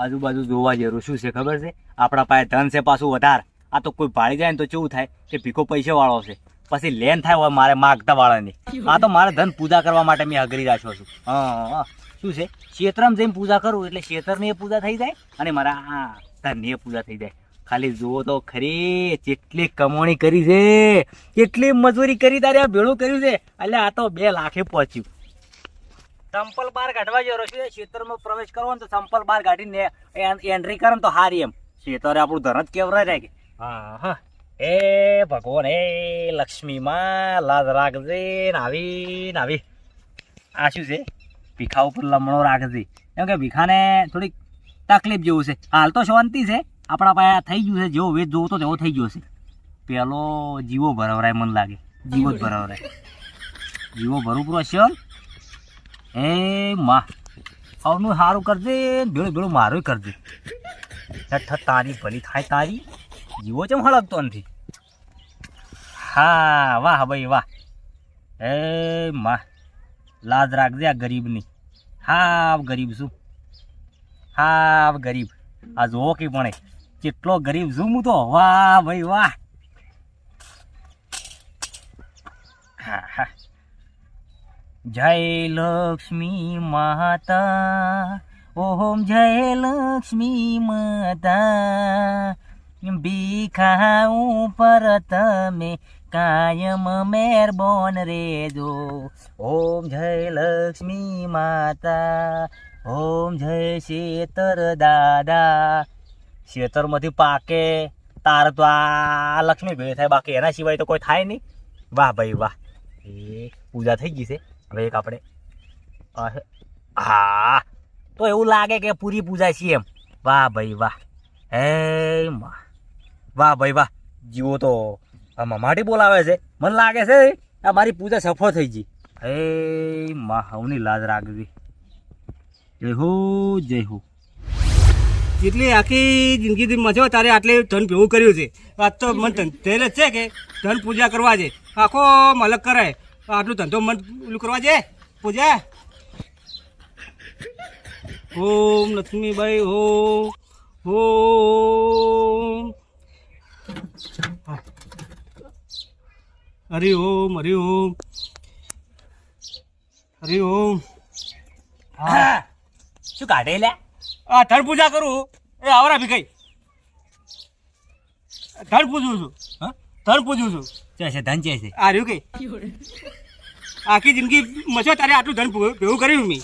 આજુબાજુ જોવા જેવું શું છે ખબર છે? આપણા પાસે ધન છે પાછું વધારે. આ તો કોઈ ભાળી જાય ને તો કેવું થાય કે ભીખો પૈસા વાળો છે. પછી લેન થાય હોય મારે માગતા વાળાની. આ તો મારે ધન પૂજા કરવા માટે મેં અઘરી રાખ્યો છું. હા શું છે? ક્ષેત્રમાં જઈને પૂજા કરું એટલે ક્ષેત્રની પૂજા થઈ જાય અને મારા આ ધનની પૂજા થઈ જાય. ખાલી જુઓ તો ખરી કેટલી કમાણી કરી છે. કેટલી મજૂરી કરી તારે ભેળું કર્યું છે. એટલે આ તો બે લાખે પહોંચ્યું. સંપલ બાર કાઢવા જેવો છે. ખેતરમાં પ્રવેશ કરવો ને તો સંપલ બાર કાઢીને એન્ટ્રી કરે ને તો હારી એમ. ખેતરે આપણું ધન જ કેવરાય કે હા હા એ ભગવાન એ લક્ષ્મી માં લાજ રાખજે નાવી આવી. આ શું છે? ભીખા ઉપર લમણો રાખજે. કેમ કે ભીખાને થોડીક તકલીફ જેવું છે. હાલ તો શાંતિ છે. આપણા પાસે થઈ ગયું છે. જેવો વેચ જોવો તો તેવો થઈ ગયો છે. પેલો જીવો ભરવરાય મને લાગે. જીવો જ ભરવરાય. જીવો ભરવું પૂરો છે એ માં, સૌનું સારું કરજે ભેળું ભેળું મારું કરજે. ઠઠ તારી ભલી થાય તારી, જીવો ચમ હળગતો નથી? હા, વાહ ભાઈ, વાહ. એ માં, લાજ રાખજે આ ગરીબની. હા ગરીબ છું. હા ગરીબ. આ જોવો કે પણ કેટલો ગરીબ છું હું તો. વાહ ભાઈ, વાહ. હા હા. જય લક્ષ્મી માતા ઓમ જય લક્ષ્મી માતા. ભીખા ઉપર તમે કાયમ મેરબોન રેજો ઓમ જય લક્ષ્મી માતા, ઓમ જય શેતર દાદા. શેતરમાંથી પાકે તાર તો આ લક્ષ્મી ભેળી થાય, બાકી એના સિવાય તો કોઈ થાય નહીં. વાહ ભાઈ વાહ. એ પૂજા થઈ ગઈ છે. હવે એક આપણે હા, તો એવું લાગે કે પૂરી પૂજા છે એમ. વાહ ભાઈ વાહ. હે વાહ ભાઈ વાહ. જીવો તો આમાં માટી બોલાવે છે. મને લાગે છે આ મારી પૂજા સફળ થઈ ગઈ. હે માં, હવની લાજ રાખવી જય હો જય હો. જેટલી આખી જિંદગીથી મજો તારે આટલે ધન ભેગું કર્યું છે. વાત તો મન ધન જ છે કે ધન પૂજા કરવા છે. આખો મલક કરાય. આટલું ધંધો મન ઓલું કરવા છે પૂજા? ઓમ લક્ષ્મીબાઈ ઓમ ઓમ. હરિ ઓમ હરિ ઓમ. હરિ ઓમ. હા. શું કાઢે લે? આ ધન પૂજા કરું એ આવરા ભી કઈ ધન પૂજું છું. હા? ધન પૂજું છું. છે છે ધન છે છે? આ રહ્યું કઈ આખી જિંદગી મચો તારે આટલું ધન ભેગું કર્યું મેં.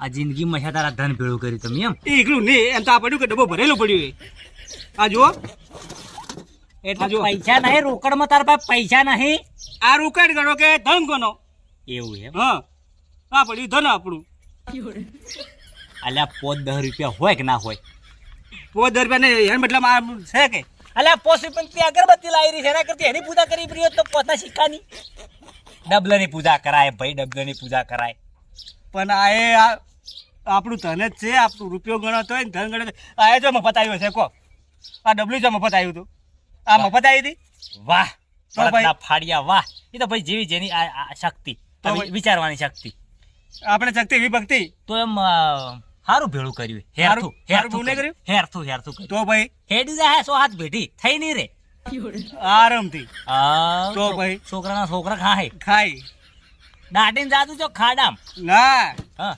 આ જિંદગી છે તારા ધન ભેળું કર્યું તમે એમ? એ એકલું નહીં એમ તો આ પડ્યું કે ડબ્બો ભરેલો પડ્યો એ. આ જુઓ. એટલે જો. પૈસા નહીં રોકડમાં તારા પાસે પૈસા નહીં. આ રોકડ ગણો કે ધન ગણો. એવું એમ? હા. આ પડ્યું ધન આપણું. અલ્યા પોત દસ રૂપિયા હોય કે ના હોય? પોત દહ રૂપિયા ને એમ બદલામાં આ છે કે? અલ્યા પોસ રૂપિયા અગરબત્તી લાવી રહી છે. એના કરતી એની પૂજા કરી હોત તો પોતા સિક્કાની. ડબલાની પૂજા કરાય ભાઈ ડબલાની પૂજા કરાય. પણ આ એ આપણું ધન જ છે આપણું રૂપિયો ગણતો હોય ને ધન ગણતો આ એ જો મફત આવ્યો છે કો. આ ડબલ્યુ જો મફત આવ્યું હતું. આ મફત આવી હતી? વાહ. તો ભાઈ- ફાડિયા વાહ. એ તો ભાઈ જેવી જેની આ- શક્તિ. વિચારવાની શક્તિ. આપણે શક્તિ વિભક્તિ. તો એમ સારું ભેળું કર્યું. હેરથું હેરથું કર્યું? હેરથું હેરથું કર્યું. તો ભાઈ? હેડી જાય સો હાથ ભેટી થઈ નહીં રે. આરામથી. તો ભાઈ? છોકરાના છોકરા ખાય ખાય. દાટીને જાતું છો? ખાડામ. ના. હા.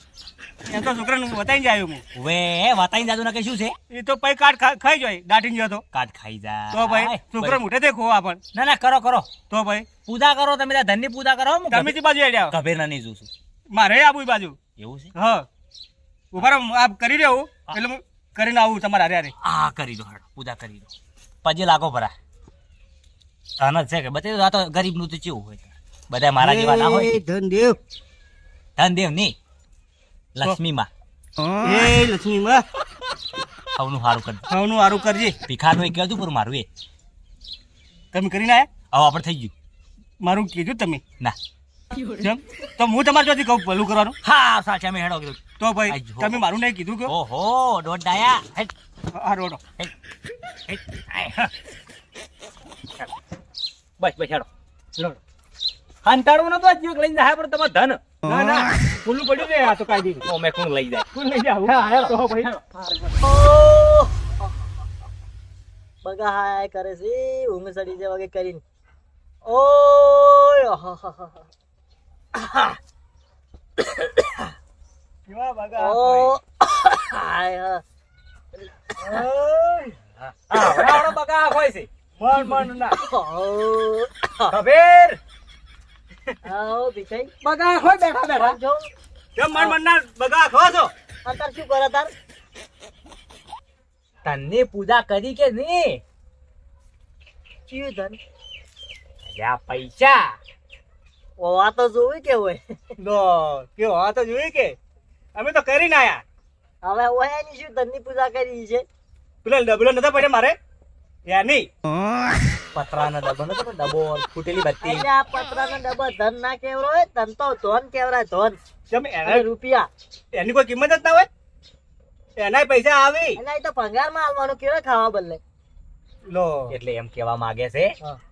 એ તો છોકરાને વતાઈને જ હું. વે વતાઈને જાતું ના કે શું છે? એ તો પછી કાટ ખાઈ જાય દાટીને જતો તો. કાટ ખાઈ જાય તો ભાઈ છોકરા મોઢે દેખો આપણ ના ના કરો કરો. તો ભાઈ? પૂજા કરો તમે ધનની પૂજા કરો તમે જે બાજુ આડ્યા કભેરના નહીં જોશું મારે આબુ બાજુ? એવું છે? હા. ઊભા આ કરી રહ્યો એટલે હું કરીને આવું તમારે હારે હારે. હા કરી દો હેડો પૂજા કરી દો. પછી લાગો ભરા છે કે બતાવી આ તો ગરીબનું તો કેવું હોય? બધા મારા જેવા ના હોય? ધનદેવ. ધન નહીં લક્ષ્મી માં એ લક્ષ્મીમાં. સૌનું સારું કરી સૌનું સારું કરજે. ભીખાનું એક કહેતું પૂરું મારું એ. તમે કરીને આયા? હવે આપણે થઈ ગયું. મારું કીધું તમે. ના. તો હું તમારે જોથી કહું ભલું કરવાનું. હા સાચા મેં હેડો કીધું. તો ભાઈ તમે મારું નહીં કીધું કે? ઓહો દોઢ ડાયા. હેટ. રોડો હેટ. હેટ. આય, હા. બસ બસ હેડો. રોડો હંતાડવું નતું જીવ લઈને જાય પણ તમારે ધન. ના ના. ખુલ્લું પડ્યું ને આ તો કાઢી ઓ મેં કોણ લઈ જાય કોણ લઈ જાવ હા તો ભાઈ. બગા હાય કરે છે. ઊંઘ સડી જાય વગે કરીને. ઓય આહાહાહા. કેવા બગા ઓ હાય? હા. આવડો બગા હોય છે? મન મન ના. ઓ. કબીર આવો ભીખાઈ. બગા હોય બેઠા બેઠા. જો. કેમ મન મન ના બગા ખો છો? અંતર શું કરે તાર? તને પૂજા કરી કે નહીં ચિયું ધન. યા પૈસા. ઓ આ તો જોવી કે હોય. નો કે હા તો જોઈ કે? અમે તો કરીને આયા. હવે ઓય એની શું ધનની પૂજા કરી છે? પેલા ડબલો નતો પડે મારે? યાની નહીં. પતરાનો ડબ્બો નતો ડબો ફૂટેલી બત્તી એટલે આ પતરાનો ડબ્બો ધન ના કેવરો હોય? ધન તો ધોન કેવરાય ધોન. કેમ એના એને રૂપિયા. એની કોઈ કિંમત જ ના હોય? એનાય પૈસા આવી. એના તો ભંગારમાં આવવાનું. કેવા ખાવા બદલે? એટલે એમ કેવા માંગે છે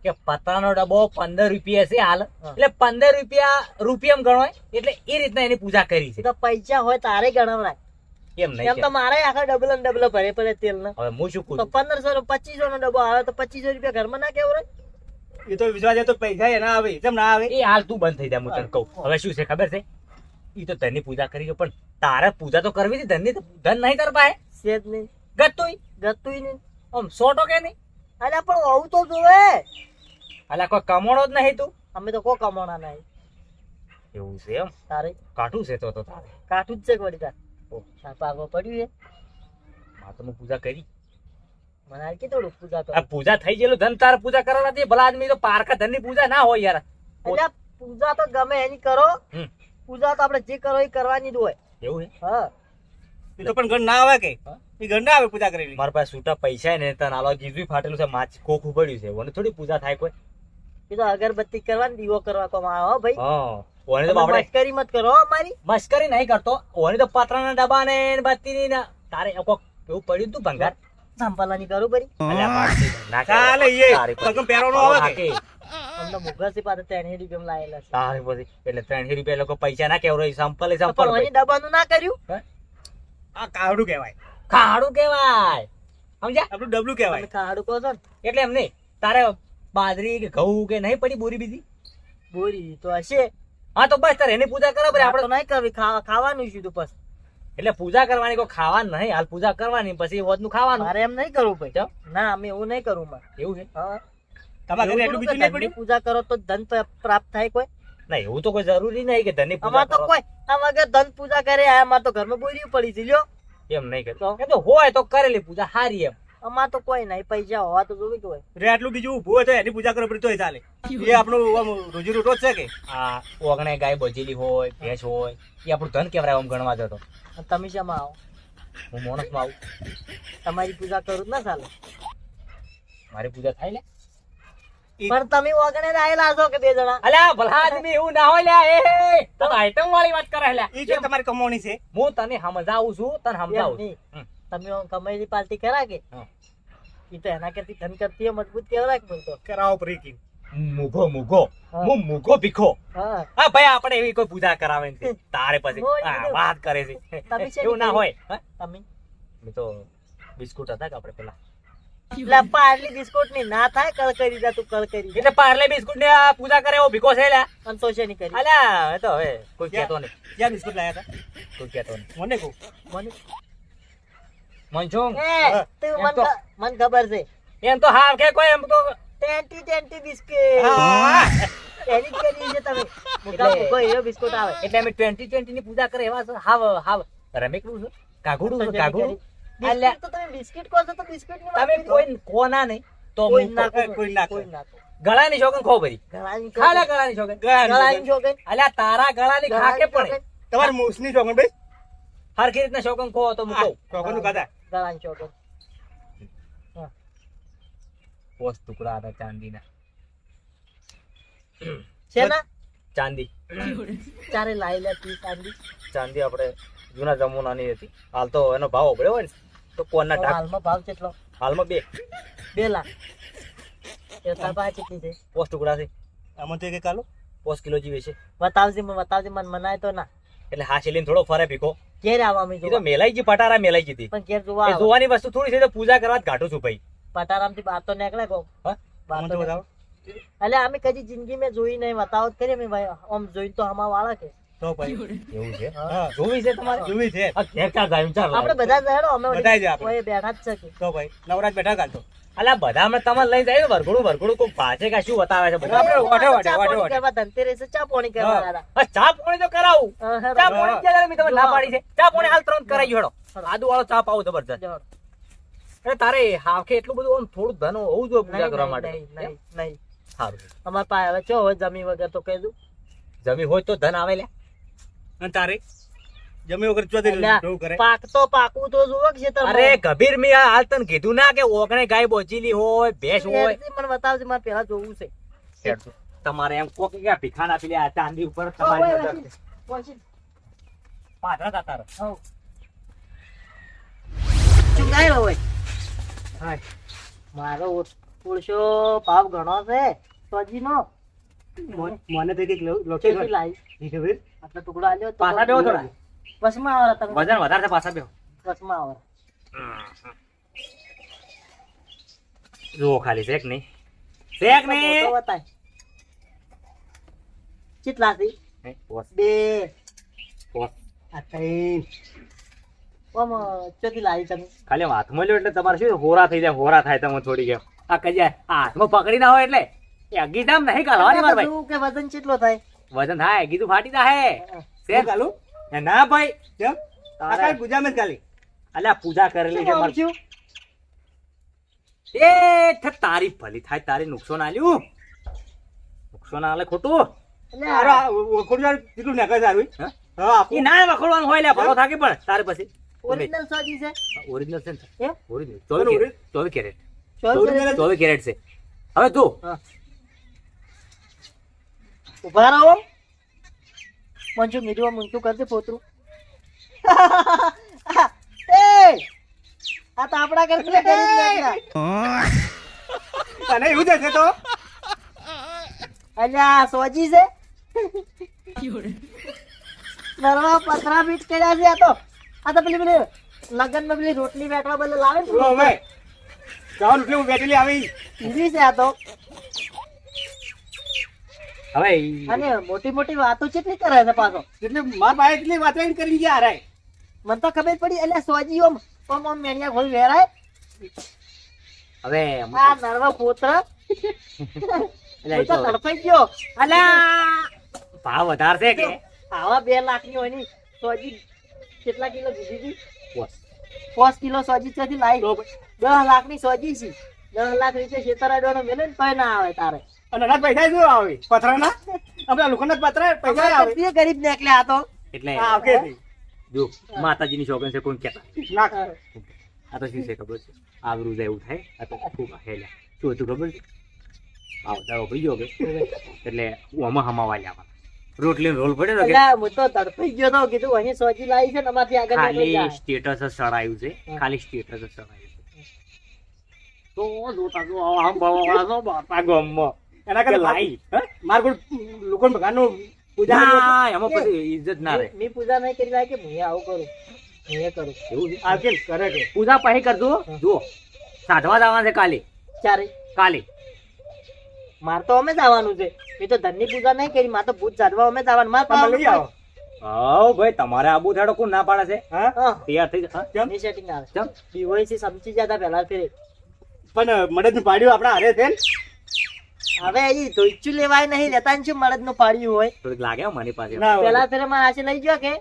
કે પતરાનો ડબ્બો પંદર રૂપિયા છે હાલ. એટલે પંદર રૂપિયા રૂપિયા ગણવાય એટલે એ રીતના એની પૂજા કરી છે. તો પૈસા હોય તારે ગણવરાય એમ નહીં એમ તો મારે આખા ડબલ ને ડબલ ભરે પડે તેલ ને હવે હું શું તો કહું પંદરસો નો પચીસો નો ડબ્બો આવે તો પચીસો રૂપિયા ઘરમાં ના કેવું રહે? એ તો વિશ્વાસ તો પૈસા એના આવે કેમ ના આવે? એ હાલ તું બંધ થઈ જાય હું તને કહું. હવે શું છે ખબર છે? એ તો ધનની પૂજા કરી છે પણ તારે પૂજા તો કરવી હતી ધનની તો ધન નહીં કર પાય સેજ નહીં. ગતુઈ ગતુઈ નહીં. આમ સોટો કે નહીં? અલ્યા પણ આવું તો જોવે. અલા કોઈ કમોણો જ નહીં તું? અમે તો કોઈ કમાણા નહીં. એવું છે એમ? તારે? કાઠું છે તો તો તારે. કાઠું જ છે વળી તાર. ઓહ. પાકો પડ્યું છે. તો પૂજા કરી. મને આ કીધું પૂજા આ પૂજા થઈ ગયેલું ધન તારે પૂજા કરવા નથી. ભલા આદમી તો પારકા ધનની પૂજા ના હોય યાર. એટલે પૂજા તો ગમે એની કરો. પૂજા તો આપણે જે કરો એ કરવાની જ હોય. એવું છે? હા. એ તો પણ ઘર ના આવે કે? હા? એ ઘર ના આવે પૂજા કરેલી મારા પાસે છૂટા પૈસા ને તને આલો ગીજું ફાટેલું છે માચ કોખું પડ્યું છે. ઓને થોડી પૂજા થાય કોઈ. એ તો અગરબત્તી કરવાની દીવો કરવા કોમાં આવે હો ભાઈ. હા ઓને તો આપણે મસ્કરી મત કરો મારી મસ્કરી નહીં કરતો. ઓને તો પાત્રાના ડબ્બા ને બત્તી ની તારે કોક એવું પડ્યું તું ભંગાર? સંભાળવાની કરું બરી. ના કાલે ચાલે એ. પગમ આવે કે અમને મુગસી પાસે ત્રણ રૂપિયા લાયેલા છે. તારી પછી. એટલે ત્રણસો રૂપિયા લોકો પૈસા ના કેવરો સંપલ સંપલ ડબ્બાનું ના કર્યું? આ કાવડું કહેવાય. ખાડું કેવાય સમજ્યા? આપણું ડબલું કહેવાય. ખાડું કહો છો ને. એટલે એમ નહીં તારે બાજરી કે ઘઉં કે નહીં પડી બોરી બીજી? બોરી તો હશે. હા તો બસ તારે એની પૂજા કરો આપણે આપણે નહીં કરવી ખાવાનું શું તું પછી એટલે પૂજા કરવાની કોઈ ખાવાનું નહીં હાલ પૂજા કરવાની પછી વધનું ખાવાનું. મારે એમ નહીં કરવું ભાઈ. ના અમે એવું નહીં કરવું મારે. એવું છે? હા. તમારા ઘરે એટલું બીજું નહીં પડ્યું? પૂજા કરો તો ધન પ્રાપ્ત થાય કોઈ. ના એવું તો કોઈ જરૂરી નહીં કે ધનની પૂજા તો કરો. કોઈ આ વગર ધન પૂજા કરે આ અમાર તો ઘરમાં બોરી પડી છે લ્યો. એમ નહીં કરતો? એ તો હોય તો કરેલી પૂજા હારી એમ. અમાર તો કોઈ નહીં પૈસા હોવા તો જોવી હોય. રે આટલું બીજું ઊભું હોય તો એની પૂજા કરવી પડે તોય ચાલે. એ આપણું આમ રોજી રોટો છે કે? આ ઓગણે ગાય બજેલી હોય ભેંસ હોય એ આપણું ધન કેવરાય આમ ગણવા જતો. તમે શેમાં આવો? હું મોણસમાં આવું. તમારી પૂજા કરું જ ના ચાલે. મારી પૂજા થાય લે પણ તમે ઓગણે આવેલા છો કે બે જણા? અલ્યા ભલા આદમી એવું ના હોય લ્યા એ તો આઈટમ વાળી વાત કરે લ્યા. ઈ જો તમારી કમોણી છે. હું તને સમજાવું છું તને સમજાવું તમે કમાઈની પાર્ટી કરા કે? ઈ તો એના કરતી ધન કરતી મજબૂત કેવરાય કે બોલતો. કરાવો પરી કી મુગો મુગો. હા. મુગો ભીખો. હા. ભાઈ આપણે એવી કોઈ પૂજા કરાવે ને તારે પછી વાત કરે છે. એવું ના હોય. તમે? તો બિસ્કુટ હતા કે આપણે પેલા? એટલે પાર્લી બિસ્કુટની ના થાય કળ કરી દે તું કળ કરી દે એટલે પાર્લે બિસ્કુટ ને પૂજા કરે એવો ભીખો છે લ્યા સંતોષે ની કરી? અલ્યા એ તો હવે કોઈ કહેતો નહીં. ક્યાં બિસ્કુટ લાયા હતા? કોઈ કહેતો નહીં. મને કહું. મને? મનસુંગ. તું મન મને ખબર છે. એમ તો હાવ કે કોઈ એમ તો ટેન્ટી ટેન્ટી બિસ્કિટ એની કરી છે તમે. મુકા મુકો એવો બિસ્કુટ આવે. એટલે અમે ટ્વેન્ટી ટ્વેન્ટી ની પૂજા કરે એવા. હાવ હાવ રમેકડું છે. કાગુડું કાગુડું. બિસ્કિટ તો તમે બિસ્કિટ કહો છો તો બિસ્કિટ તમે કોઈ કોના નહીં તો કોઈ ના કોઈ ના કોઈ ના ગળાની શોખન ખો ભરી ગળાની ખાલા ગળાની શોખન. ગળાની ચોકન. અલ્યા તારા ગળાની ખાકે પડે ચોકન. તમારી મૂછની ભાઈ. હરખી રીતના શોખન ખો તો હું કહું નું ખાધા ગળાની ચોકન. પોસ ટુકડા હતા ચાંદીના. શેના? ચાંદી. ચારે લાઈ લે ચાંદી. ચાંદી આપણે જૂના જમાનાની હતી. હાલ તો એનો ભાવ ઓગળ્યો હોય ને તો કોના ઢાક? હાલમાં ભાવ કેટલો? હાલમાં બે. બે લાખ. એ તાર પાસે કેટલી છે? પોસ ટુકડા છે. આમાં તો એક કાલો પોસ કિલો જીવે છે. બતાવજે મને બતાવજે મને મનાય તો ના. એટલે હા છેલ્લી થોડો ફરે ભીખો. ઘેર આવા અમે એ તો મેલાઈ જી પટારા મેલાઈ જીધી પણ ઘેર જોવા એ જોવાની વસ્તુ થોડી છે તો પૂજા કરવા જ ઘાટું છું ભાઈ. પટારામથી બાર તો નીકળે કહું હા? બહાર તો તો બતાવો. એટલે અમે કદી જિંદગી મેં જોઈ નહીં બતાવો કરીએ અમે ભાઈ આમ જોઈ તો હમા વાળા કે. તો ભાઈ એવું છે? હા. જોવી છે તમારે? જોવી છે. આ જાય ચાલો આપણે બધા જ અમે બધા જ આપણે. બેઠા જ છે તો ભાઈ નવરાજ બેઠા કાઢતો અલા બધા અમે તમારે લઈ જાય ને વરઘોડું વરઘોડું કોઈ પાસે કે શું બતાવે છે? બધા આપણે વાટે વાટે ચા વાટે પાણી વાટે કરવા ધનતેરસે ચા પોણી કરવા હા. ચા પોણી તો કરાવું. ચા પોણી કે મેં તમને ના પાડી છે? ચા પોણી હાલ ત્રણ કરાઈ હેડો. આદુ વાળો ચા પાવું જબરજસ્ત. અરે તારે હાખે એટલું બધું આમ થોડું ધન હોવું જોઈએ પૂજા કરવા માટે. નહીં, નહીં. સારું. અમાર પાસે હવે ચો હોય જમી વગર તો કહી દઉં. જમી હોય તો ધન આવે લે અને તારે જમી વગર કરે પાક તો તો જુઓ છે અરે ગભીર મી હાલ તને કીધું ના કે ઓગણે ગાય બોચીલી હોય ભેંસ હોય મને બતાવજે મારે પેલા જોવું છે તમારે એમ કોક કે ભીખાન આપી લે આ ચાંદી ઉપર તમારી નજર પાછળ રહો. હઉ. ચુંગાયો હોય હાય. મારો ઓળશો ભાવ ઘણો છે સોજીનો મને- તો કંઈક લોચી. લાવી ખબર? આટલો ટુકડો આલ્યો પાછા બેહો થોડા. બસમાં આવરા તમે? વજન વધારે છે પાછા બેહો. બસમાં આવરા. જુઓ ખાલી શેક નહીં. શેક નહીં. બતાય. કેટલા છે? બે. આ ત્રણ. ઓમ ચોથી લાવી તમે. ખાલી હાથમાં લ્યો એટલે તમારે શું હોરા થઈ જાય હોરા થાય તમે થોડી ગયો આ કઈ જાય હાથમાં પકડી ના હોય એટલે. એ નહીં કાઢવાની મારા ભાઈ કે વજન કેટલો થાય? વજન થાય અગી ફાટી જાય શેર? ચાલુ ના ભાઈ. કેમ? કાંઈ પૂજામાં જ ગાલી. અલ્યા પૂજા કરેલી છે મારે? એ તારી ભલી થાય તારે નુકસાન આલ્યું. નુકસાન આલે ખોટું. કેટલું? હા, આપું. એ ના વખોડવાનું હોય લે ભરો થાકે પણ તારે પછી. ઓરિજિનલ સાજી છે? ઓરિજિનલ છે ઓરિજિનલ કોનું ચોવીસ original? કેરેટ ચોવીસ કેરેટ. ચોવીસ original કેરેટ? કેરેટ છે. હવે તું. હા. ઊભા રહો. મંજુ મીઠું મૂંચું કરજે પોતરું? એ! આ તો આપણા કરતા અને એવું જશે તો? અલ્યા સોજી છે? નરવા પથરા ફીટ કર્યા છે આ તો. આ તો પેલી પેલી લગનમાં પેલી રોટલી બેઠવા બદલે લાવે ને રોટલી હું બેઠેલી આવી. ઈઝી છે આ તો. હવે અને મોટી મોટી વાતો કેટલી કરે છે પાછો? એટલે માર પાસે એટલી વાત કરી ગયા હારાય મને તો ખબર પડી એટલે સોજી ઓમ ઓમ ઓમ મેણિયા ખોલ વેરાય. હવે આ નરવા પોતરા. એટલે તો તો- ગયો. અલ્યા ભાવ વધારે કે? આવા બે લાખની હોયની સોજી કેટલા કિલો દીધી હતી. પાંચ કિલો સોજી ચોથી લાવી તો. દસ લાખની સોજી છે. દસ લાખ રીતે છેતરાડવાનો મેલે ને તોય ના આવે તારે. અને પૈસા શું આવે? પથરાના? આપણા લોકોના પથરા પૈસા આવે. અમારે તો ગરીબ આ તો. એટલે હા જો માતાજીની શોખન છે કોઈ કહેતા? નાખ. આ તો શું છે ખબર છે? આવરું જાય થાય. આ તો ખૂબ હેલા. શું હતું ખબર છે? આવ દાવો ભાઈ ગયો કે એટલે હું હમાવા લાવવા રોટલી રોલ પડે કે હું તો તડપાઈ ગયો તો કીધું અહીં સોજી લાવી છે ને અમારથી આગળ ખાલી. સ્ટેટસ સડાયું છે. ખાલી સ્ટેટસ જ સડાયું છે. તો જોતા જો આમ બવાળા છો બાપા ગમમાં એના કરતા લાઈ. માર કોઈ લોકોને ભગવાનનું પૂજા ના એમાં પછી ઇજ્જત ના રહે. મેં- મેં પૂજા નહીં કરી લાય કે હું આવું કરું. હું કરું. એવું તો આ કેમ કરે કે પૂજા પછી કરજો જુઓ. સાધવા જવાના છે કાલે. ચારે કાલે. માર તો અમે જવાનું છે. મેં તો ધનની પૂજા નહીં કરી માર તો ભૂત સાધવા અમે જવાનું માર તમે લઈ આવો. હા ભાઈ તમારે આબુ થાડો કોણ ના પાડે છે? હા? તૈયાર થઈ જા. હા? ની સેટિંગ આવે. ચમ બીઓસી સમજી જતા પહેલા ફેરે. પણ મડદનું પાડ્યું આપણા હારે છે ને? હવે એ ધોઈચું લેવાય નહીં લેતા ને શું મળદનું પાડ્યું હોય? થોડીક લાગે મારી પાસે. પેલા ફેરે માં આશે લઈ ગયો કે?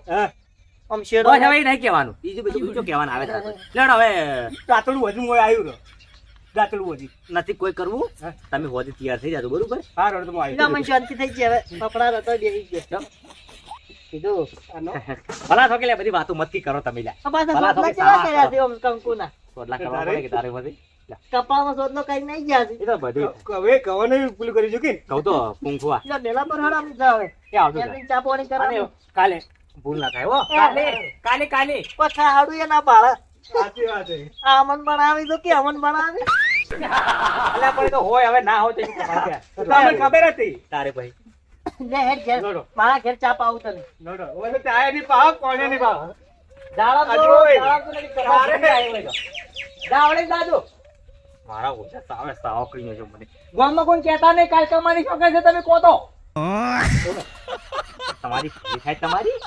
આમ શેરો હવે નહીં કહેવાનું. બીજું બધું બીજું કહેવાનું આવે છે હવે. દાંતડું વધુ હોય આવ્યું તો દાંતડું નથી કોઈ કરવું? તમે હોદી તૈયાર થઈ જાજો બરોબર? હા રોડ તો હું મને શાંતિ થઈ ગઈ હવે. કપડા હતો બેસી ગયો. કીધું આનો. ભલા થોકે લે બધી વાતો મત કરો તમે લ્યા. ભલા સોદલા કેવા કર્યા છે આમ કંકુના? સોટલા કરવા પડે કે તારે બધી કપાળમાં સોદલો કઈ નહીં ગયા છે. એ તો બધું. હવે કવાનું પેલું કરી ચૂકી. કહું તો પૂંખવા એટલે મેલા પર હળ આમ જાવે એ આવજો ચા પાણી અને કાલે ભૂલ ના થાય હો. કાલે કાલે કાલે. પછી હાડું એ ના સાચી વાત છે. આ અમન બનાવી તો કે અમન બનાવી? અલ્યા પણ તો હોય હવે ના હોય તો ખબર હતી? તારે ભાઈ. મારા ઘેર ચા પાવું તને. ચાયની પાવ કોને ની પાવ. મારા ઓછા સાવે સાવ કરીને છો મને. ગામમાં કોઈ કહેતા નહીં કાલ કમાની શોખે છે તમે કહો તો. તમારી ભૂલી તમારી?